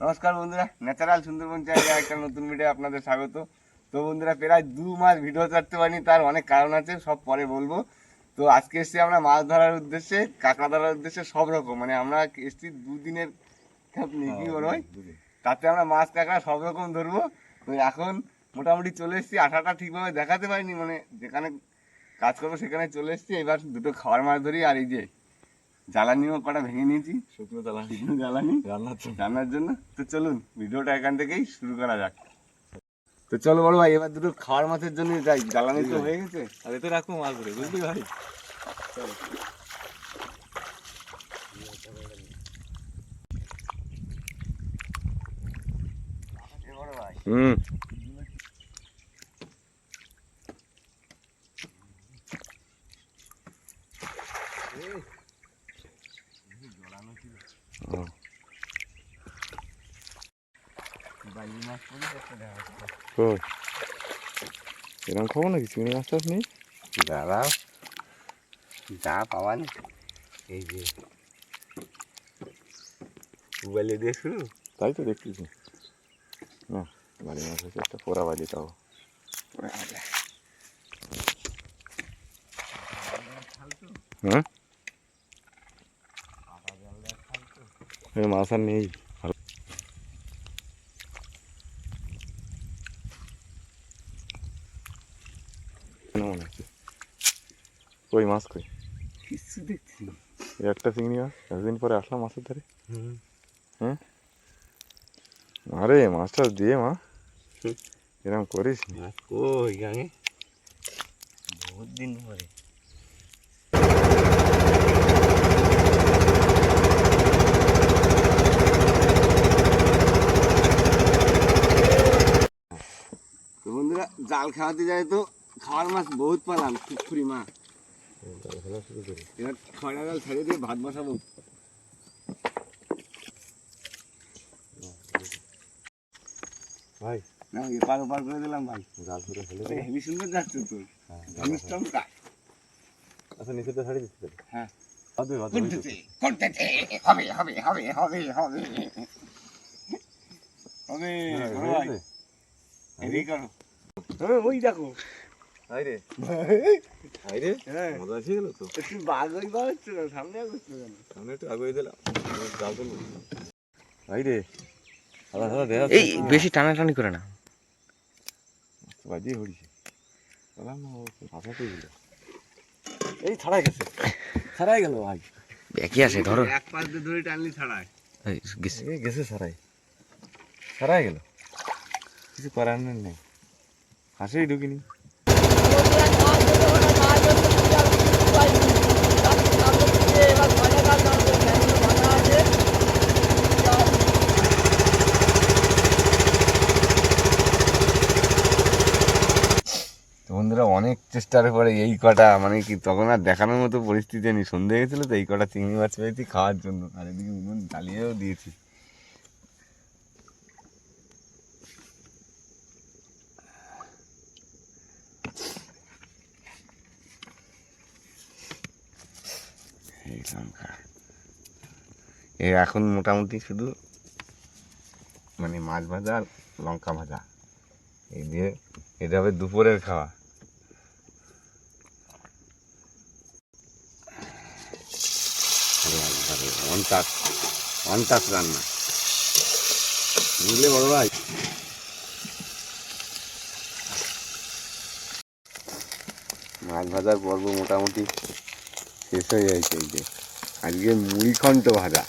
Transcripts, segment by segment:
নমস্কার বন্ধুরা ন্যাচারাল সুন্দরবন চ্যানেলে একটা নতুন ভিডিও আপনাদের স্বাগত। তো বন্ধুরা প্রায় দু মাস ভিডিও ছাড়তে পারিনি তার অনেক কারণ আছে সব পরে বলব। তো আজকে এসেছি আমরা মাছ ধরার উদ্দেশ্যে কাঁকড়া ধরার উদ্দেশ্যে সব রকম। মানে আমরা এসেছি দুদিনের কি ভাই? তাতে আমরা মাছ কাঁকড়া সব রকম ধরবো। তো এখন মোটামুটি চলে এসেছি আঠাটা ঠিকভাবে দেখাতে পারিনি মানে যেখানে কাজ করব সেখানে চলে এসেছি। এবার দুটো খাওয়ার মাছ ধরি আর এই যে জ্বালানিও কটা ভেঙে নিয়েছি। শুকনো জ্বালানি। শুকনো জ্বালানি। রান্নার জন্য। রান্নার জন্য। তো চলুন ভিডিওটা এখান থেকেই শুরু করা যাক। তো চলো বড় ভাই এবার দুটো খাওয়ার মাছের জন্য যাই। জ্বালানি তো হয়ে গেছে। আর এতে রাখব মাছ ধরে বুঝলি ভাই। হুম। এরকম খাব নাকি? চিংড়ি মাছ টাছ নেই? দাঁড়াও। যা পাওয়া না। এই যে। মোবাইলে দিয়ে শুরু? তাই তো দেখতেছি। না বাড়ি মাছ হচ্ছে একটা পোড়া বাড়ি তাও। হ্যাঁ? মাছ আর নেই ভালো। কেন মনে হচ্ছে কই মাছ কই? কিছু দেখছি একটা চিংড়ি মাছ? এতদিন পরে আসলাম মাছের ধারে? হ্যাঁ আরে মাছটা দিয়ে মা। এরকম করিস কই গাঙে বহুত দিন পরে। বন্ধুরা জাল খাওয়াতে যায় তো। খাওয়ার মাছ বহুত পালাম ফুটফুরি মাছ। এবার খয়রা জাল ছেড়ে দিয়ে ভাত বসাবো ভাই না এপার ওপার করে দিলাম ভাই জাল ধরে ফেলে হেভি সুন্দর যাচ্ছে তো অনুষ্ঠান আচ্ছা নিচেটা ছাড়ি দিচ্ছি হ্যাঁ। বাদ দে, বাদ দে, ওই তো। করতেছে করতেছে হবে হবে হবে হবে হবে হবে হ্যাঁ, বড় ভাই হয়েছে? এদিকে করো হ্যাঁ, ওই দেখো হ্যাঁ। এই বেশি টানাটানি করে না। বাজিয়ে গেল। এই ছাড়াই গেছে। ছাড়াই গেল ভাই। একই আছে ধরো। এক পাশ দিয়ে ধরে টানলি ছাড়ায় গেছে। গেছে ছাড়াই। ছাড়াই গেল। কিছু করার নেই। হাসেই ঢুকিনি। চেষ্টার পরে এই কটা মানে কি তখন আর দেখানোর মতো পরিস্থিতি নেই। সন্ধে গেছিল তো এই কটা চিংড়ি মাছ পেয়েছি খাওয়ার জন্য। আর এদিকে উনুন জ্বালিয়েও দিয়েছি। এই এখন মোটামুটি শুধু মানে মাছ ভাজা আর লঙ্কা ভাজা। এই দিয়ে এটা হবে দুপুরের খাওয়া। রান্না বড় মাছ ভাজার পর্ব মোটামুটি শেষ হয়ে যাচ্ছে এই যে। আজকে মুড়ি ঘন্ট ভাজা,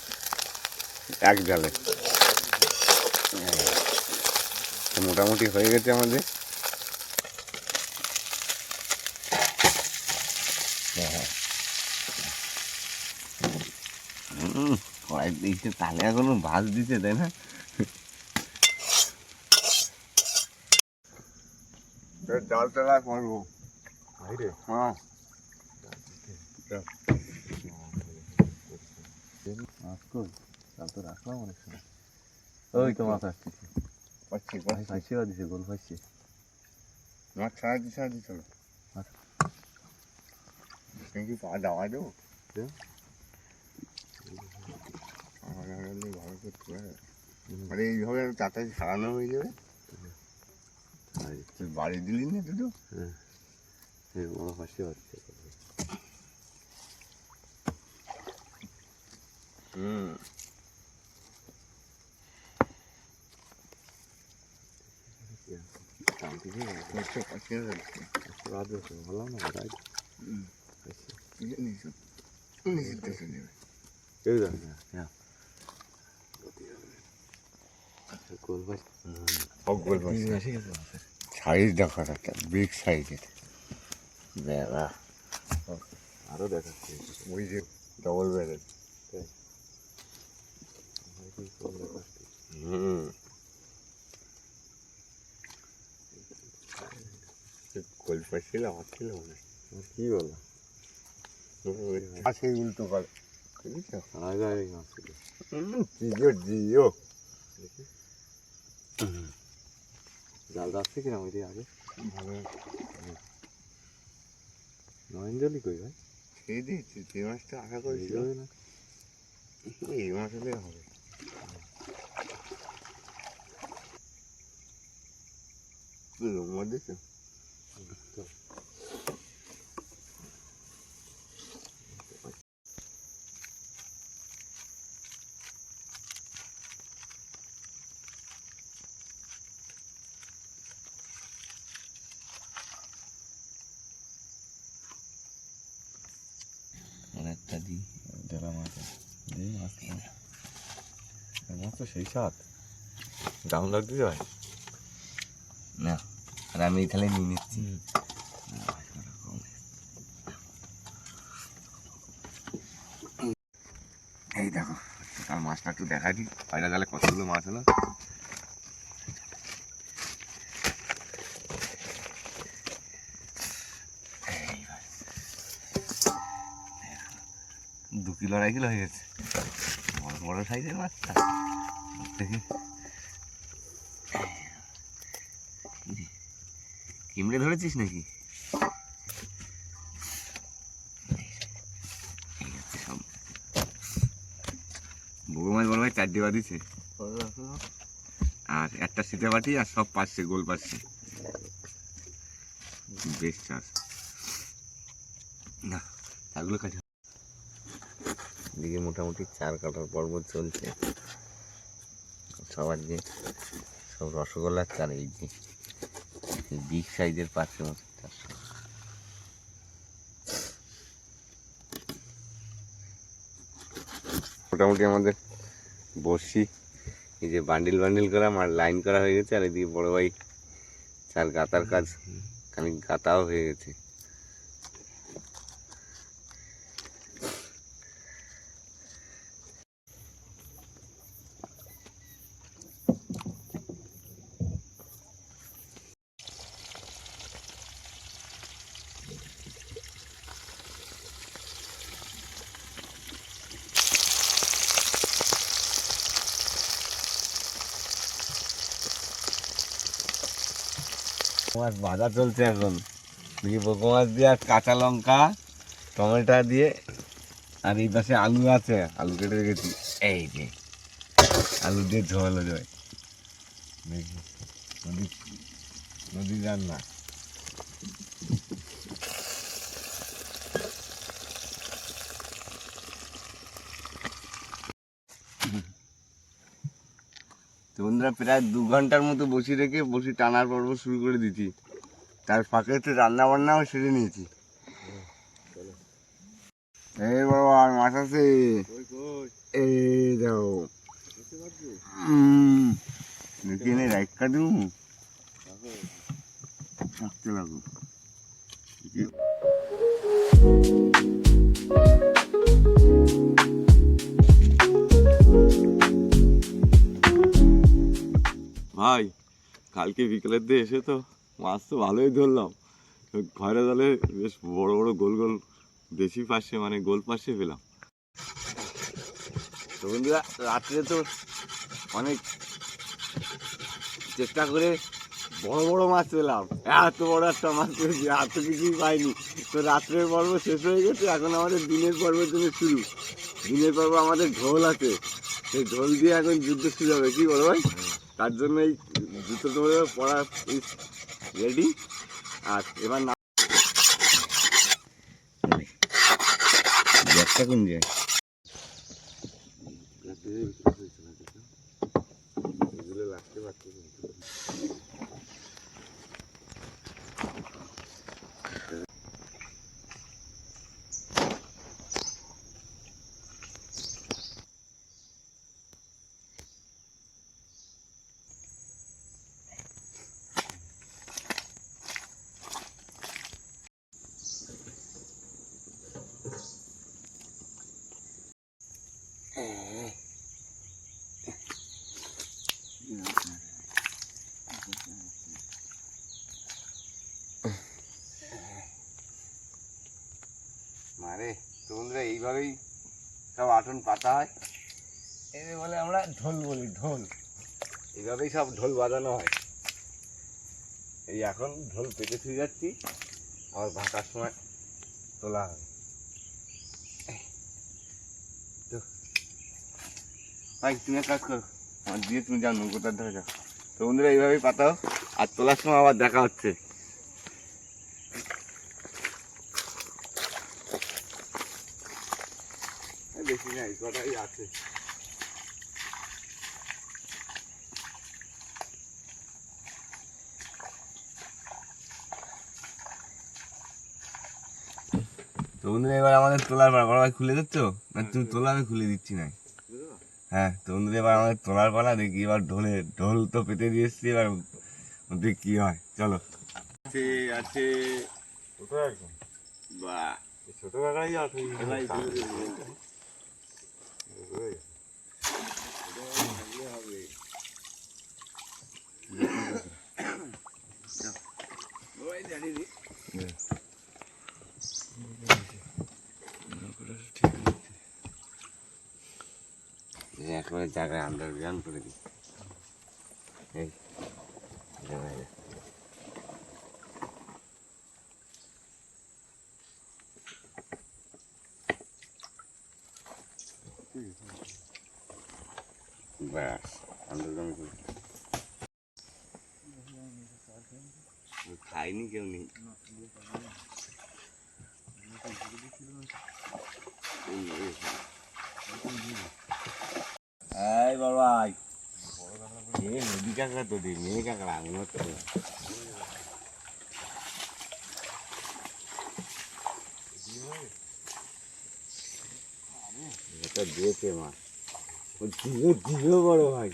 এক জালে তো মোটামুটি হয়ে গেছে আমাদের। কড়াই দিচ্ছে তাহলে এখনও ভাজ দিছে তাই না? ডাল টালা করব হ্যাঁ। মাছ কই? তো রাখলাম অনেক সময়। ওই তো মাছ আসতেছে ফাইসেও দিছে গোল ফাইসে মাছ ছাড়া দিছে ছাড়া দিছে। আচ্ছা। কি পা দাওয়া দেবো দে। আমার হলে ভালো করতে পারে মানে এইভাবে তাড়াতাড়ি সারানো হয়ে যাবে? তুই বাড়ি দিলি না দুটো? এই বড় ফাইসে হচ্ছে হুম হ্যাঁ গোল ফাইস গোল সাইজ দেখা একটা বিগ সাইজের বেড়া আরও দেখাচ্ছে ওই যে ডবল ব্যারেল হুম গোল পাচ্ছিল আমার ছিল মনে কি বলো আছে উল্টো করে মাছ ছিল জিও জিও জাল যাচ্ছে কিনা ওই আগে ভালো নয়নজলি কই ভাই? সেই দিয়েছি যে মাছটা আশা করেছিল। হবে না। এই মাছ হলে হবে। মধ্যে অনেকটা দিই ডেলা মাছ এই মাছ তো সেই স্বাদ ভাই না আর আমি থালে নিয়ে নিচ্ছি। এই দেখো কাল মাছটা একটু দেখা দিই পায়রা জালে কতগুলো মাছ হলো? দু কিলো আড়াই কিলো হয়ে গেছে। বড় বড় সাইজের দেখি কিমড়ে ধরেছিস নাকি? সব। মাছ বড় ভাই চারটে বাদিছে আর একটা শীতে বাটি আর সব পাচ্ছে, গোল পাচ্ছে। বেশ চাষ না চারগুলো কাছে এদিকে মোটামুটি চার কাটার পর্ব চলছে। সবার যে সব রসগোল্লার চার এই যে বিগ সাইজের পাত্র মতো চারশো। মোটামুটি আমাদের বসি এই যে বান্ডিল বান্ডিল করা আমার লাইন করা হয়ে গেছে, আর এদিকে বড় ভাই চার গাতার কাজ, খানিক গাতাও হয়ে গেছে। মাছ বাজার চলছে এখন। দেখি বোকো মাছ দিয়ে আর কাঁচা লঙ্কা, টমেটো দিয়ে, আর এই পাশে আলু আছে, আলু কেটে রেখেছি। এই যে, আলু দিয়ে ঝোল হয়ে যায় দেখি, নদী নদী রান্না। বন্ধুরা প্রায় দু ঘণ্টার মতো বসি রেখে বসি টানার পর্ব শুরু করে দিচ্ছি তার ফাঁকে একটু রান্না বান্নাও সেরে নিয়েছি। এই বাবা আর মাছ আছে? এই দেখো। উম, দেখি এনে রাইট কাটু লাগো কালকে বিকেলের দিয়ে এসে তো মাছ তো ভালোই ধরলাম। ঘরে জালে বেশ বড় বড় গোল গোল দেশি পাশে মানে গোল পাশে পেলাম। বন্ধুরা, রাত্রে তো অনেক চেষ্টা করে বড় বড় মাছ পেলাম। এত বড় একটা মাছ পেয়েছি, এত কিছুই পাইনি। তো রাত্রের পর্ব শেষ হয়ে গেছে, এখন আমাদের দিনের পর্বের জন্য শুরু। দিনের পর্ব আমাদের ঢোল আছে। সেই ঢোল দিয়ে এখন যুদ্ধ শুরু হবে, কি বলো ভাই? তার জন্য এই জুতো পড়া রেডি। আর এবার না কোন মারে তো বন্ধুরা এইভাবেই সব আটন পাতা হয়। এই বলে আমরা ঢোল বলি ঢোল। এইভাবেই সব ঢোল বাজানো হয়। এই এখন ঢোল পেটে শুয়ে যাচ্ছি আবার ভাটার সময় তোলা হয় তো ভাই তুমি এক কাজ করো। আমার দিয়ে তুমি যাও নৌকোটার ধরে যাও। তো বন্ধুরা এইভাবেই পাতাও। আর তোলার সময় আবার দেখা হচ্ছে। বেশি নাই কটাই আছে। তো বন্ধুরা এবার আমাদের তোলার পালা বড় ভাই খুলে দিচ্ছ না তুমি তোলা আমি খুলে দিচ্ছি না হ্যাঁ তো বন্ধুরা এবার আমাদের তোলার পালা দেখি এবার ঢোলে ঢোল তো পেতে এবার দেখি কি হয়? চলো। আছে আছে। কোথায় একদম বা ছোট কাকাই আছে। ভাই জায়গায় আন্ডারগ্রাউন্ড করে দিই। এই ব্যাস করে খাইনি কেউ নেই বাবাই এ নদী কাঁকড়া তো কাঁকড়া এটা দিয়েছে মা বড় ভাই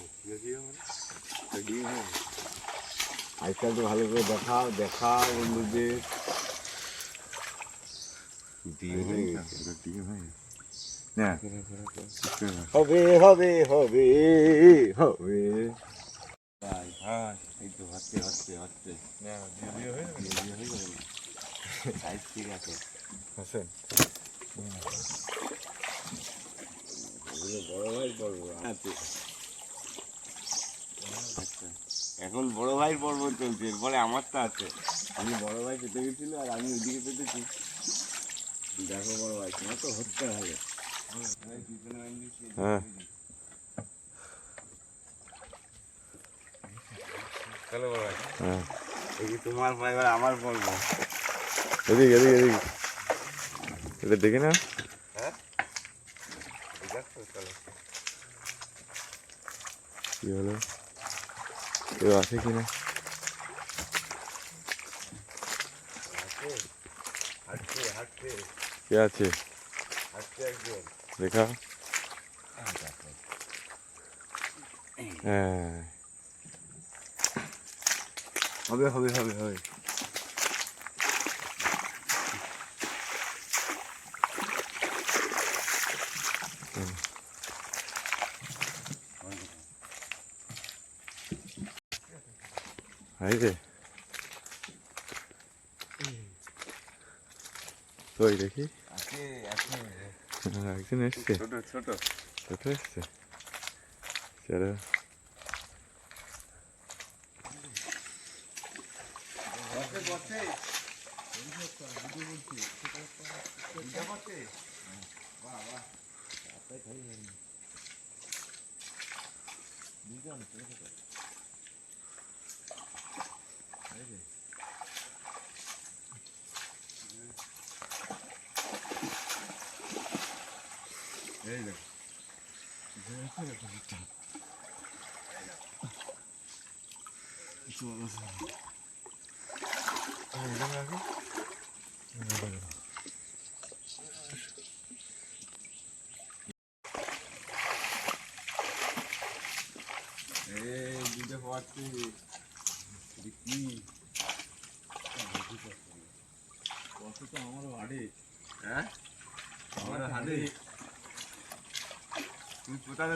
আজকাল তো ভালো করে দেখাও দেখাও বন্ধুদের ডিম হয়ে গেছে হবে হবে হবে হবে। ভাই হ্যাঁ এই তো হচ্ছে হচ্ছে হচ্ছে। সাইজ ঠিক আছে। হাসেন। বড় ভাই আচ্ছা। এখন বড় ভাই পর্ব চলছে এরপরে আমারটা আছে। আমি বড় ভাই পেতে গেছিল আর আমি ওইদিকে পেতেছি। দেখো বড় ভাই তোমার তো হচ্ছে ভালো হ্যাঁ চলো বড় হ্যাঁ এই তোমার পর আমার পর্ব এদিক এদিক এদিক এটা দেখে না কি হলো কেউ আছে? কি না হাঁটছে হাঁটছে কে আছে হাঁটছে একজন। দেখা হবে হবে হবে হবে এই যে কই দেখি আছে আছে হ্যাঁ, একজন এসছে ছোট ছোট ছোট এসছে চলো এই দুটো পাচ্ছি। কি? আমারও হাড়ে। হ্যাঁ? আমার হাতে তুই কোথায়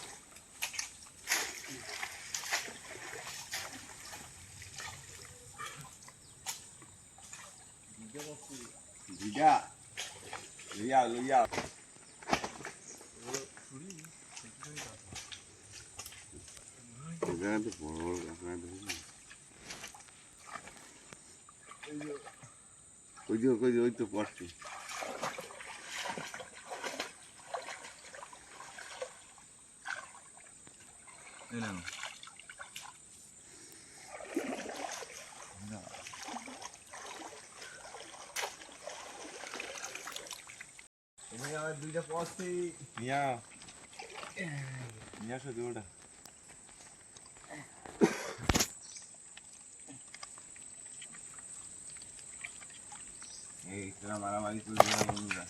দিদা লইয়া লইয়া এখানে তো বড় বড় কাঁকড়া দেখি ওই যে ওই যে ওই তো পড়ছে এখানে পড়ছে নিয়া নিয়ে আসো দুটা এই তোরা মারামারি করবি না বন্ধুরা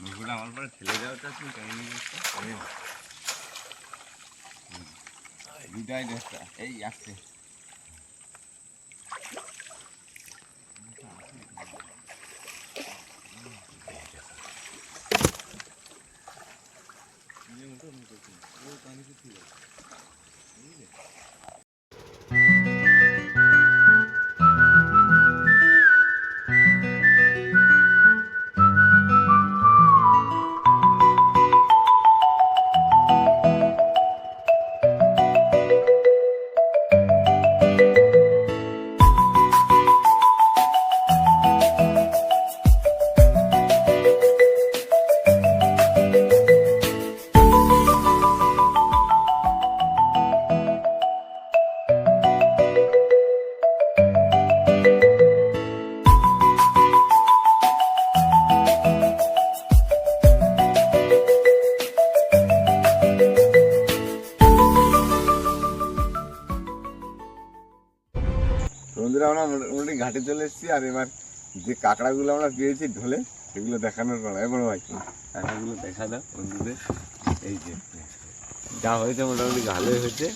মুখটা আমার পরে ঠেলে যাও তা তুমি কেন নিয়ে দুটাই দেখটা এই আসছে पानी से पी বন্ধুরা আমরা মোটামুটি ঘাটে চলে এসেছি, আর এবার যে কাঁকড়াগুলো আমরা পেয়েছি ঢোলে সেগুলো দেখানোর পর এবার ভাই, কাঁকড়াগুলো দেখা দাও বন্ধুদের। এই যে, যা হয়েছে মোটামুটি ভালোই হয়েছে।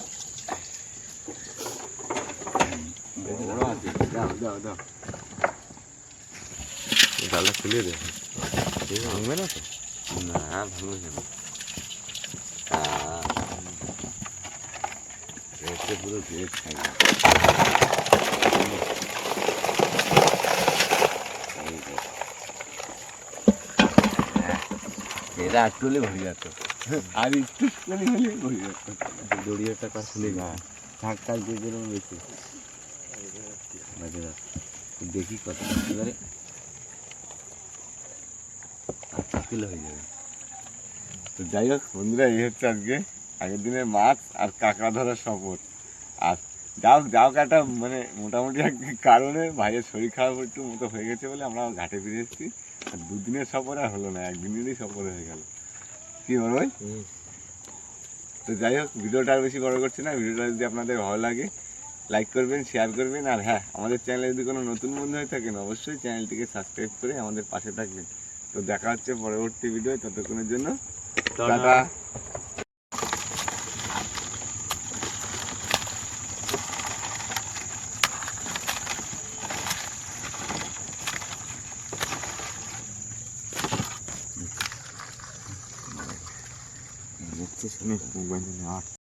খুলে না তো? না পুরো এই এরা একটু হলে ভরে যেত আর একটু করে হলে ভরে যেত দড়িয়াটা কার খুলে না থাক থাক দিয়ে দিলাম বেশি। দেখি কত। এবারে কিলো হয়ে যাবে। তো যাই হোক বন্ধুরা এই হচ্ছে আজকে। আগের দিনের মাছ আর কাঁকড়া ধরার আর যাও যাও একটা মানে মোটামুটি এক কারণে ভাইয়ের শরীর খারাপ একটু মতো হয়ে গেছে বলে আমরা ঘাটে ফিরে এসেছি। আর দুদিনের সফর আর হলো না একদিনেরই সফর হয়ে গেল। কি বল ভাই? তো যাই হোক ভিডিওটা আর বেশি বড় করছি না ভিডিওটা যদি আপনাদের ভালো লাগে লাইক করবেন শেয়ার করবেন আর হ্যাঁ আমাদের চ্যানেলে যদি কোনো নতুন বন্ধু হয়ে থাকেন অবশ্যই চ্যানেলটিকে সাবস্ক্রাইব করে আমাদের পাশে থাকবেন। তো দেখা হচ্ছে পরবর্তী ভিডিও ততক্ষণের জন্য tata. we went in the art